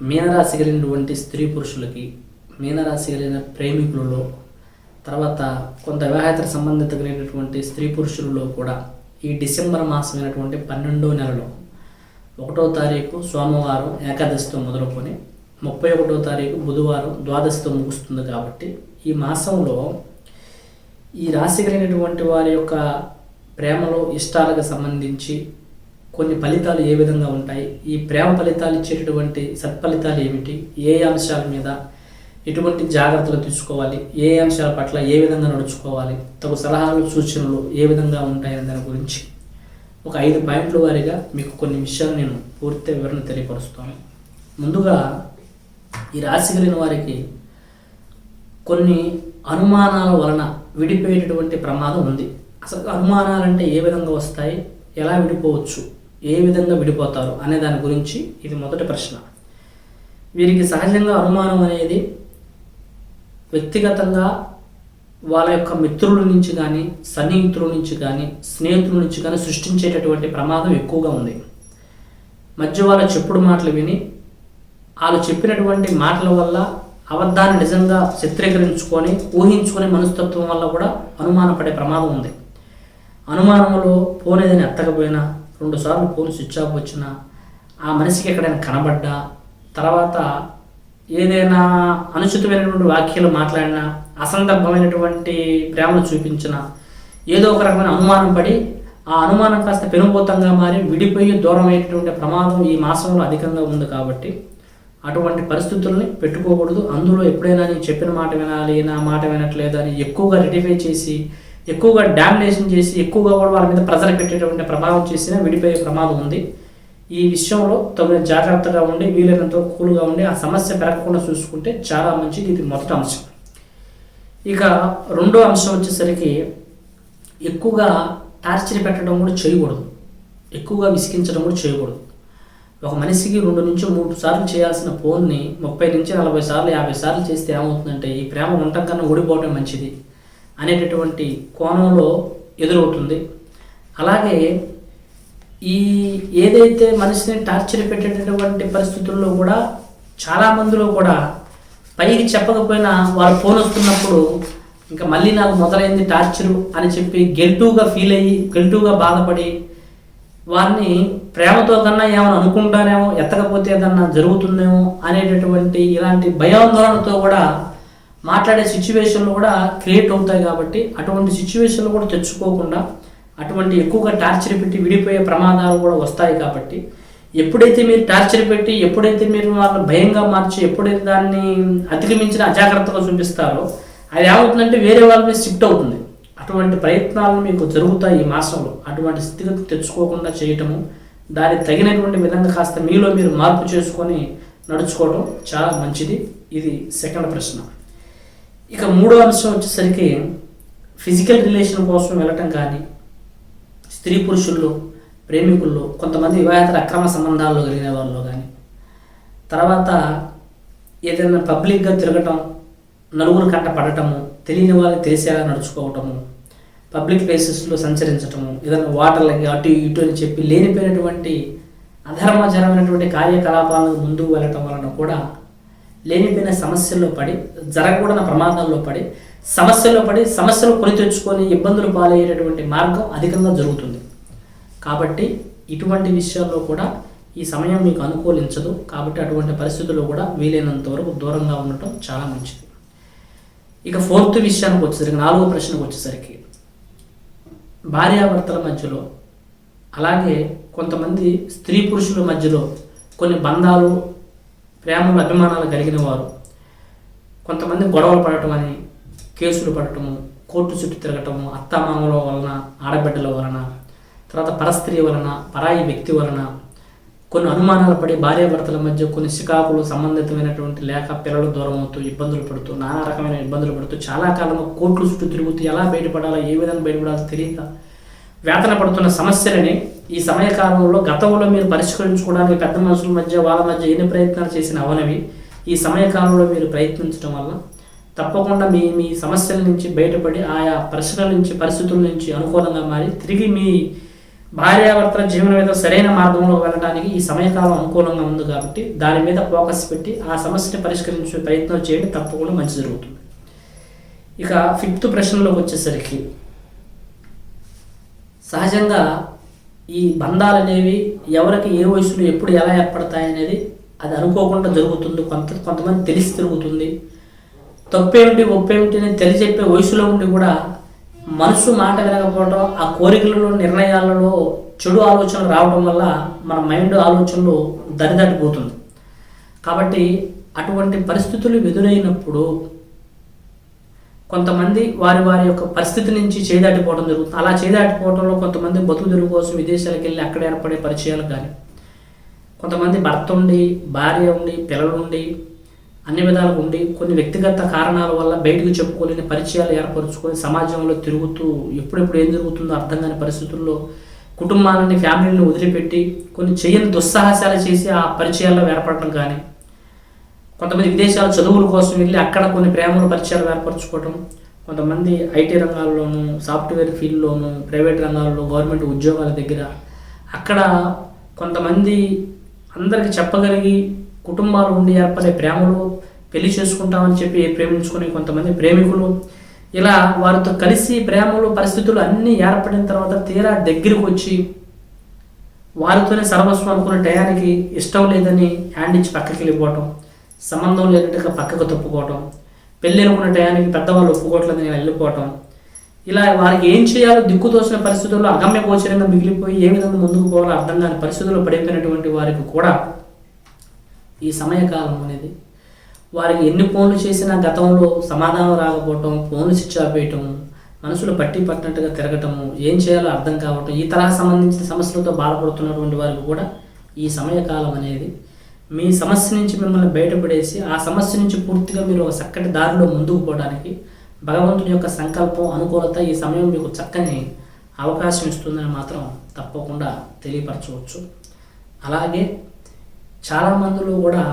మీనరాశి కలిగినటువంటి స్త్రీ పురుషులకి మీనరాశి కలిగిన ప్రేమికులలో తర్వాత కొంత వివాహేతర సంబంధిత కలిగినటువంటి స్త్రీ పురుషులలో కూడా ఈ డిసెంబర్ మాసమైనటువంటి పన్నెండో నెలలో ఒకటో తారీఖు సోమవారం ఏకాదశితో మొదలుకొని ముప్పై ఒకటో తారీఖు బుధవారం ద్వాదశితో ముగుస్తుంది కాబట్టి ఈ మాసంలో ఈ రాశి కలిగినటువంటి వారి యొక్క ప్రేమలో ఇష్టాలకు సంబంధించి కొన్ని ఫలితాలు ఏ విధంగా ఉంటాయి? ఈ ప్రేమ ఫలితాలు ఇచ్చేటటువంటి సత్ఫలితాలు ఏమిటి? ఏ అంశాల మీద ఎటువంటి జాగ్రత్తలు తీసుకోవాలి? ఏ అంశాల పట్ల ఏ విధంగా నడుచుకోవాలి? తగు సలహాలు సూచనలు ఏ విధంగా ఉంటాయనే దాని గురించి ఒక ఐదు పాయింట్ల వారీగా మీకు కొన్ని విషయాలు నేను పూర్తి వివరణ తెలియపరుస్తాను. ముందుగా ఈ రాశి కలిగిన వారికి కొన్ని అనుమానాల వలన విడిపోయేటటువంటి ప్రమాదం ఉంది. అసలు అనుమానాలంటే ఏ విధంగా వస్తాయి? ఎలా విడిపోవచ్చు? ఏ విధంగా విడిపోతారు అనే దాని గురించి ఇది మొదటి ప్రశ్న. వీరికి సహజంగా అనుమానం అనేది వ్యక్తిగతంగా వాళ్ళ యొక్క మిత్రుల నుంచి కానీ సన్నిహితుల నుంచి కానీ స్నేహితుల నుంచి కానీ సృష్టించేటటువంటి ప్రమాదం ఎక్కువగా ఉంది. మధ్య వాళ్ళ చెప్పుడు మాటలు విని వాళ్ళు చెప్పినటువంటి మాటల వల్ల అబద్ధాన్ని నిజంగా చిత్రీకరించుకొని ఊహించుకునే మనస్తత్వం వల్ల కూడా అనుమానపడే ప్రమాదం ఉంది. అనుమానంలో పోనేదని ఎత్తకపోయినా రెండుసార్లు ఫోన్ స్విచ్ ఆఫ్ వచ్చినా ఆ మనిషికి ఎక్కడైనా కనబడ్డా తర్వాత ఏదైనా అనుచితమైనటువంటి వాక్యాలు మాట్లాడినా అసందర్భమైనటువంటి ప్రేమను చూపించినా ఏదో ఒక రకమైన అనుమానం పడి ఆ అనుమానం కాస్త పెనుభూతంగా మారి విడిపోయి దూరమైనటువంటి ప్రమాదం ఈ మాసంలో అధికంగా ఉంది కాబట్టి అటువంటి పరిస్థితుల్ని పెట్టుకోకూడదు. అందులో ఎప్పుడైనా నేను చెప్పిన మాట వినాలి నా మాట వినట్లేదు అని ఎక్కువగా రెటిఫై చేసి ఎక్కువగా డామినేషన్ చేసి ఎక్కువగా కూడా వాళ్ళ మీద ప్రెజర్ పెట్టేటువంటి ప్రభావం చేసినా విడిపోయే ప్రమాదం ఉంది. ఈ విషయంలో తగిన జాగ్రత్తగా ఉండి వీలైనంత కూల్గా ఉండి ఆ సమస్య పెరగకుండా చూసుకుంటే చాలా మంచిది. ఇది మొదటి అంశం. ఇక రెండో అంశం వచ్చేసరికి ఎక్కువగా టార్చర్ పెట్టడం కూడా చేయకూడదు. ఎక్కువగా విసిగించడం కూడా చేయకూడదు. ఒక మనిషికి రెండు నుంచి మూడు సార్లు చేయాల్సిన ఫోన్ని ముప్పై నుంచి నలభై సార్లు యాభై సార్లు చేస్తే ఏమవుతుందంటే ఈ ప్రేమ ఉండటం కన్నా ఓడిపోవడం మంచిది. అనేటటువంటి కోణంలో ఎదురవుతుంది. అలాగే ఈ ఏదైతే మనిషిని టార్చర్ పెట్టేటటువంటి పరిస్థితుల్లో కూడా చాలా మందిలో కూడా పైకి చెప్పకపోయినా వారు ఫోన్ వస్తున్నప్పుడు ఇంకా మళ్ళీ నాకు మొదలైంది టార్చరు అని చెప్పి గెల్టుగా ఫీల్ అయ్యి గెల్టుగా బాధపడి వారిని ప్రేమతో కన్నా ఏమైనా అనుకుంటానేమో ఎత్తకపోతే ఏదన్నా జరుగుతుందేమో అనేటటువంటి ఇలాంటి భయాందోళనతో కూడా మాట్లాడే సిచ్యువేషన్లు కూడా క్రియేట్ అవుతాయి కాబట్టి అటువంటి సిచ్యువేషన్లు కూడా తెచ్చుకోకుండా అటువంటి ఎక్కువగా టార్చర్ పెట్టి విడిపోయే ప్రమాదాలు కూడా వస్తాయి కాబట్టి ఎప్పుడైతే మీరు టార్చర్ పెట్టి ఎప్పుడైతే మీరు వాళ్ళని భయంగా మార్చి ఎప్పుడైతే దాన్ని అతిక్రమించిన అజాగ్రత్తగా చూపిస్తారో అది ఏమవుతుందంటే వేరే వాళ్ళ మీద షిఫ్ట్ అవుతుంది. అటువంటి ప్రయత్నాలు మీకు జరుగుతాయి ఈ మాసంలో. అటువంటి స్థితిగతి తెచ్చుకోకుండా చేయటము దానికి తగినటువంటి విధంగా కాస్త మీలో మీరు మార్పు చేసుకొని నడుచుకోవడం చాలా మంచిది. ఇది సెకండ్ ప్రశ్న. ఇక మూడో అంశం వచ్చేసరికి ఫిజికల్ రిలేషన్ కోసం వెళ్ళటం కానీ స్త్రీ పురుషుల్లో ప్రేమికుల్లో కొంతమంది వివాహేతర అక్రమ సంబంధాల్లో కలిగిన వాళ్ళు కానీ తర్వాత ఏదైనా పబ్లిక్గా తిరగటం నలుగురు కంట పడటము తెలియని వాళ్ళు తెలిసేలా నడుచుకోవటము పబ్లిక్ ప్లేసెస్లో సంచరించటము ఏదైనా వాటర్లకి అటు ఇటు అని చెప్పి లేనిపోయినటువంటి అధర్మచరమైనటువంటి కార్యకలాపాలకు ముందుకు వెళ్ళటం వలన కూడా లేనిపోయిన సమస్యల్లో పడి జరగకూడని ప్రమాదాల్లో పడి సమస్యల్లో పడి సమస్యలు కొని తెచ్చుకొని ఇబ్బందులు పాలయ్యేటటువంటి మార్గం అధికంగా జరుగుతుంది. కాబట్టి ఇటువంటి విషయాల్లో కూడా ఈ సమయం మీకు అనుకూలించదు. కాబట్టి అటువంటి పరిస్థితుల్లో కూడా వీలైనంత వరకు దూరంగా ఉండటం చాలా మంచిది. ఇక ఫోర్త్ విషయానికి వచ్చేసరికి నాలుగో ప్రశ్నకు వచ్చేసరికి భార్యాభర్తల మధ్యలో అలాగే కొంతమంది స్త్రీ పురుషుల మధ్యలో కొన్ని బంధాలు ప్రేమలు అభిమానాలు కలిగిన వారు. కొంతమంది గొడవలు పడటం అని కేసులు పడటము కోర్టు చుట్టూ తిరగటము అత్తామామల వలన ఆడబిడ్డల వలన తర్వాత పరస్త్రీ వలన పరాయి వ్యక్తి వలన కొన్ని అనుమానాలు పడి భార్యాభర్తల మధ్య కొన్ని శికాకులు సంబంధితమైనటువంటి లేక పిల్లలు దూరం అవుతూ ఇబ్బందులు పడుతూ నానా రకమైన ఇబ్బందులు పడుతూ చాలా కాలంగా కోర్టుల చుట్టూ తిరుగుతూ ఎలా బయటపడాలో ఏ విధంగా బయటపడాలో తెలియక వేతన పడుతున్న సమస్యలని ఈ సమయకాలంలో గతంలో మీరు పరిష్కరించుకోవడానికి పెద్ద మనుషుల మధ్య వాళ్ళ మధ్య ఎన్ని ప్రయత్నాలు చేసిన అవనవి. ఈ సమయకాలంలో మీరు ప్రయత్నించడం వల్ల తప్పకుండా మీ మీ సమస్యల నుంచి బయటపడి ఆయా ప్రశ్నల నుంచి పరిస్థితుల నుంచి అనుకూలంగా మారి తిరిగి మీ భార్యాభర్తల జీవన మీద సరైన మార్గంలో వెళ్ళడానికి ఈ సమయకాలం అనుకూలంగా ఉంది కాబట్టి దాని మీద ఫోకస్ పెట్టి ఆ సమస్యని పరిష్కరించే ప్రయత్నం చేయండి తప్పకుండా మంచి జరుగుతుంది. ఇక ఫిఫ్త్ ప్రశ్నలోకి వచ్చేసరికి సహజంగా ఈ బంధాలు అనేవి ఎవరికి ఏ వయసులో ఎప్పుడు ఎలా ఏర్పడతాయి అనేది అది అనుకోకుండా జరుగుతుంది. కొంత కొంతమంది తెలిసి తిరుగుతుంది. తప్పేమిటి ఒప్పేమిటి అని తెలిచెప్పే వయసులో ఉండి కూడా మనసు మాట వినకపోవడం ఆ కోరికలలో నిర్ణయాలలో చెడు ఆలోచనలు రావడం వల్ల మన మైండ్ ఆలోచనలు దరిదాటిపోతుంది కాబట్టి అటువంటి పరిస్థితులు ఎదురైనప్పుడు కొంతమంది వారి వారి యొక్క పరిస్థితి నుంచి చేదాటిపోవడం జరుగుతుంది. అలా చేదాటిపోవడంలో కొంతమంది బతుకు కోసం విదేశాలకు వెళ్ళి అక్కడ ఏర్పడే పరిచయాలు కానీ కొంతమంది భర్త ఉండి భార్య ఉండి పిల్లలు ఉండి అన్ని విధాలుగా ఉండి కొన్ని వ్యక్తిగత కారణాల వల్ల బయటకు చెప్పుకోలేని పరిచయాలు ఏర్పరచుకొని సమాజంలో తిరుగుతూ ఎప్పుడెప్పుడు ఏం జరుగుతుందో అర్థం కాని పరిస్థితుల్లో కుటుంబాలని ఫ్యామిలీని వదిలిపెట్టి కొన్ని చేయని దుస్సాహసాలు చేసి ఆ పరిచయాల్లో ఏర్పడటం కానీ కొంతమంది విదేశాల చదువుల కోసం వెళ్ళి అక్కడ కొన్ని ప్రేమల పరిచయాలు ఏర్పరచుకోవడం కొంతమంది ఐటీ రంగాల్లోనూ సాఫ్ట్వేర్ ఫీల్డ్లోనూ ప్రైవేట్ రంగాల్లో గవర్నమెంట్ ఉద్యోగాల దగ్గర అక్కడ కొంతమంది అందరికి చెప్పగలిగి కుటుంబాలు ఉండి ఏర్పడే ప్రేమలు పెళ్ళి చేసుకుంటామని చెప్పి ప్రేమించుకునే కొంతమంది ప్రేమికులు. ఇలా వారితో కలిసి ప్రేమలు పరిస్థితులు అన్నీ ఏర్పడిన తర్వాత తీరా దగ్గరికి వచ్చి వారితోనే సర్వస్వం అనుకునే టయానికి ఇష్టం లేదని హ్యాండ్ ఇచ్చి పక్కకి వెళ్ళిపోవటం. సంబంధం లేనట్టుగా పక్కకు తప్పుకోవటం పెళ్ళి అనుకున్న టయానికి పెద్దవాళ్ళు ఒప్పుకోవట్లేదని నేను వెళ్ళిపోవటం. ఇలా వారికి ఏం చేయాలో దిక్కుతోసిన పరిస్థితుల్లో అగమ్య గోచరంగా మిగిలిపోయి ఏ విధంగా ముందుకు పోవాలో అర్థం కాని పరిస్థితుల్లో పడిపోయినటువంటి వారికి కూడా ఈ సమయకాలం అనేది వారికి ఎన్ని ఫోన్లు చేసినా గతంలో సమాధానం రాకపోవటం ఫోన్లు స్విచ్ ఆఫ్ వేయటం మనసులో పట్టి పట్టినట్టుగా తిరగటము ఏం చేయాలో అర్థం కావటం ఈ తరహా సంబంధించిన సమస్యలతో బాధపడుతున్నటువంటి వారికి కూడా ఈ సమయకాలం అనేది మీ సమస్య నుంచి మిమ్మల్ని బయటపడేసి ఆ సమస్య నుంచి పూర్తిగా మీరు ఒక చక్కటి దారిలో ముందుకు పోవడానికి భగవంతుని యొక్క సంకల్పం అనుకూలత ఈ సమయం మీకు చక్కని అవకాశం ఇస్తుందని మాత్రం తప్పకుండా తెలియపరచవచ్చు. అలాగే చాలా మందిలో కూడా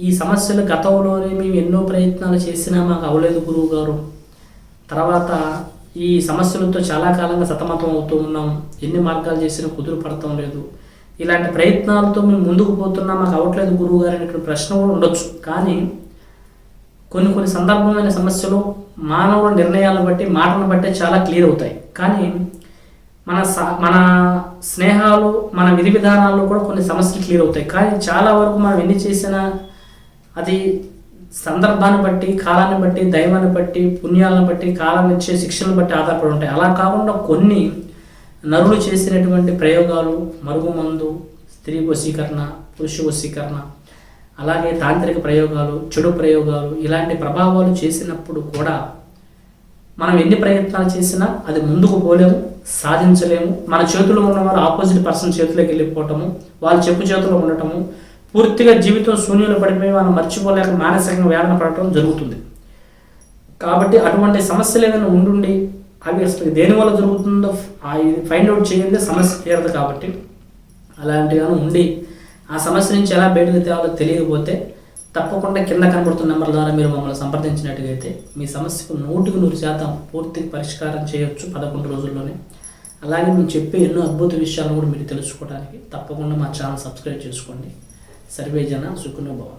ఈ సమస్యలు గతంలోనే మేము ఎన్నో ప్రయత్నాలు చేసినా మాకు అవలేదు గురువు గారు తర్వాత ఈ సమస్యలతో చాలా కాలంగా సతమతం అవుతూ ఉన్నాం. ఎన్ని మార్గాలు చేసినా కుదురు పడటం లేదు. ఇలాంటి ప్రయత్నాలతో మేము ముందుకు పోతున్నా మాకు అవట్లేదు గురువు గారు అనేటువంటి ప్రశ్న కూడా ఉండొచ్చు. కానీ కొన్ని కొన్ని సందర్భమైన సమస్యలు మానవుల నిర్ణయాలను బట్టి మాటలను బట్టి చాలా క్లియర్ అవుతాయి. కానీ మన స మన స్నేహాలు మన విధి విధానాల్లో కూడా కొన్ని సమస్యలు క్లియర్ అవుతాయి. కానీ చాలా వరకు మనం ఎన్ని చేసినా అది సందర్భాన్ని బట్టి కాలాన్ని బట్టి దైవాన్ని బట్టి పుణ్యాలను బట్టి కాలాన్ని ఇచ్చే శిక్షలను బట్టి ఆధారపడి ఉంటాయి. అలా కాకుండా కొన్ని నరులు చేసినటువంటి ప్రయోగాలు మరుగుమందు స్త్రీ వశీకరణ పురుష వశీకరణ అలాగే తాంత్రిక ప్రయోగాలు చెడు ప్రయోగాలు ఇలాంటి ప్రభావాలు చేసినప్పుడు కూడా మనం ఎన్ని ప్రయత్నాలు చేసినా అది ముందుకు పోలేము సాధించలేము. మన చేతిలో ఉన్నవారు ఆపోజిట్ పర్సన్ చేతిలోకి వెళ్ళిపోవటము వాళ్ళ చెప్పు చేతిలో ఉండటము పూర్తిగా జీవితం శూన్యులు పడిపోయి మనం మర్చిపోలేక మానసికంగా వేదన పడటం జరుగుతుంది. కాబట్టి అటువంటి సమస్యలు ఏదైనా ఉండుండి అవి అసలు దేనివల్ల జరుగుతుందో ఫైండ్ అవుట్ చేయండి సమస్య తీరదు కాబట్టి అలాంటిగాను ఉండి ఆ సమస్య నుంచి ఎలా బయటకు తేవాలో తెలియకపోతే తప్పకుండా కింద కనబడుతున్న నెంబర్ ద్వారా మీరు మమ్మల్ని సంప్రదించినట్టుగైతే మీ సమస్యకు నూటికి నూరు శాతం పూర్తి పరిష్కారం చేయొచ్చు పదకొండు రోజుల్లోనే. అలాగే మేము చెప్పే ఎన్నో అద్భుత విషయాలను కూడా మీరు తెలుసుకోవడానికి తప్పకుండా మా ఛానల్ సబ్స్క్రైబ్ చేసుకోండి. సర్వేజన సుఖనుభవం